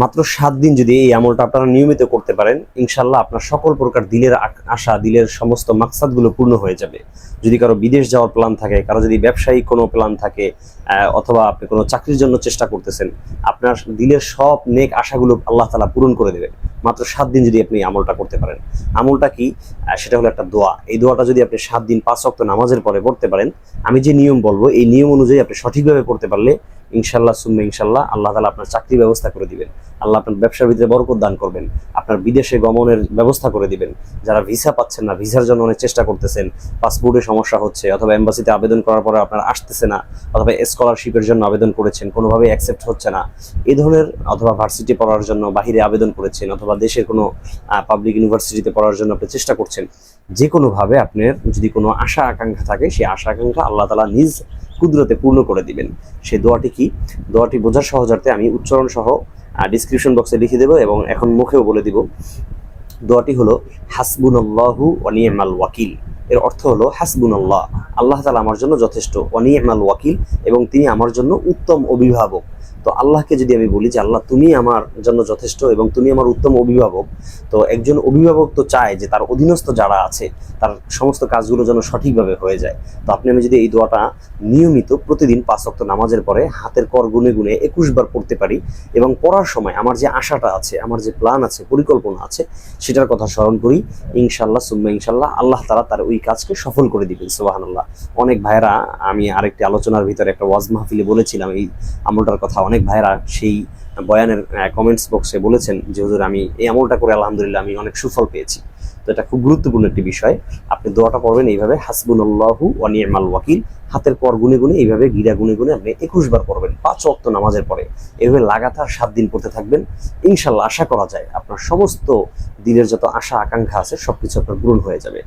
মাত্র সাত দিন যদি এই আমলটা আপনারা নিয়মিত করতে পারেন ইনশাল্লাহ আপনার সকল প্রকার দিলের আশা, দিলের সমস্ত মাকসাদগুলো পূর্ণ হয়ে যাবে। যদি কারও বিদেশ যাওয়ার প্ল্যান থাকে, কারও যদি ব্যবসায়িক কোনো প্ল্যান থাকে অথবা আপনি কোনো চাকরির জন্য চেষ্টা করতেছেন, আপনার দিলের সব নেক আশাগুলো আল্লাহ তালা পূরণ করে দেবেন। মাত্র সাত দিন যদি আপনি আমলটা করতে পারেন। আমলটা কি? সেটা হলো একটা দোয়া। এই দোয়াটা যদি আপনি সাত দিন পাঁচ অক্ত নামাজের পরে পড়তে পারেন, আমি যে নিয়ম বলব, এই নিয়ম অনুযায়ী আপনি সঠিকভাবে পড়তে পারলে ইনশাল্লাহ সুম্মে ইনশাল্লাহ আল্লাহ তালা আপনার চাকরির ব্যবস্থা করে দিবেন। আল্লাহ আপনার ব্যবসার ভিতরে বরকত দান করবেন। আপনার বিদেশে গমনের ব্যবস্থা করে দিবেন। যারা ভিসা পাচ্ছেন না, ভিসার জন্য অনেক চেষ্টা করতেছেন, পাসপোর্টে সমস্যা হচ্ছে অথবা এম্বাসিতে আবেদন করার পরে আপনার আসতেছে না, অথবা স্কলারশিপের জন্য আবেদন করেছেন কোনোভাবে অ্যাকসেপ্ট হচ্ছে না, এ ধরনের অথবা ভার্সিটি পড়ার জন্য বাহিরে আবেদন করেছেন, অথবা দেশের কোনো পাবলিক ইউনিভার্সিটিতে পড়ার জন্য আপনি চেষ্টা করছেন যে কোনোভাবে আপনার যদি কোনো আশা আকাঙ্ক্ষা থাকে, সেই আশা আকাঙ্ক্ষা আল্লাহ তালা নিজ কুদরতে পূর্ণ করে দিবেন। সেই দোয়াটি কি? দোয়াটি বোঝার সহজার্থে আমি উচ্চারণ সহ ডিসক্রিপশন বক্সে লিখে দেবো এবং এখন মুখেও বলে দিব। দোয়াটি হলো, হাসবুনাল্লাহু ওয়ানিয়ামাল ওয়াকিল এর অর্থ হলো, হাসবুনাল্লাহ আল্লাহ তালা আমার জন্য যথেষ্ট ওয়ানিয়ামাল ওয়াকিল এবং তিনি আমার জন্য উত্তম অভিভাবক। তো আল্লাহকে যদি আমি বলি যে আল্লাহ তুমি আমার জন্য যথেষ্ট এবং তুমি আমার উত্তম অভিভাবক, তো একজন অভিভাবক তো চায় যে তার অধীনস্থ যারা আছে, তার সমস্ত কাজগুলো যেন সঠিকভাবে হয়ে যায়। তো আপনি আমি যদি এই দোয়াটা নিয়মিত প্রতিদিন পাঁচ অক্ত নামাজের পরে হাতের কর গুনে গুনে একুশ বার পড়তে পারি এবং পড়ার সময় আমার যে আশাটা আছে, আমার যে প্ল্যান আছে, পরিকল্পনা আছে, সেটার কথা স্মরণ করি ইনশাল্লাহ সুম্মা ইনশাল্লাহ আল্লাহ তারা তার ওই কাজকে সফল করে দিবেন সুবাহান্লাহ অনেক ভাইরা আমি আরেকটি আলোচনার ভিতরে একটা ওয়াজ মাহফিলে বলেছিলাম, এই আমলটার কথা অনেক ভাইরা সেই বয়ানের কমেন্টস বক্সে বলেছেন যে, হুজুর, আমি এই আমলটা করে আলহামদুলিল্লাহ আমি অনেক সুফল পেয়েছি। তো এটা খুব গুরুত্বপূর্ণ একটি বিষয়। আপনি দোয়াটা পড়বেন এইভাবে, হাসবুনাল্লাহু ওয়ানিয়ামাল ওয়াকিল। হাতের পর গুনে গুনে এইভাবে গিরা গুনে গুনে আপনি একুশ বার পড়বেন, পাঁচ অক্ত নামাজের পরে। এভাবে লাগাতার সাত দিন পড়তে থাকবেন। ইনশাল্লাহ আশা করা যায় আপনার সমস্ত দিনের যত আশা, আকাঙ্ক্ষা আছে, সবকিছু আপনার পূরণ হয়ে যাবে।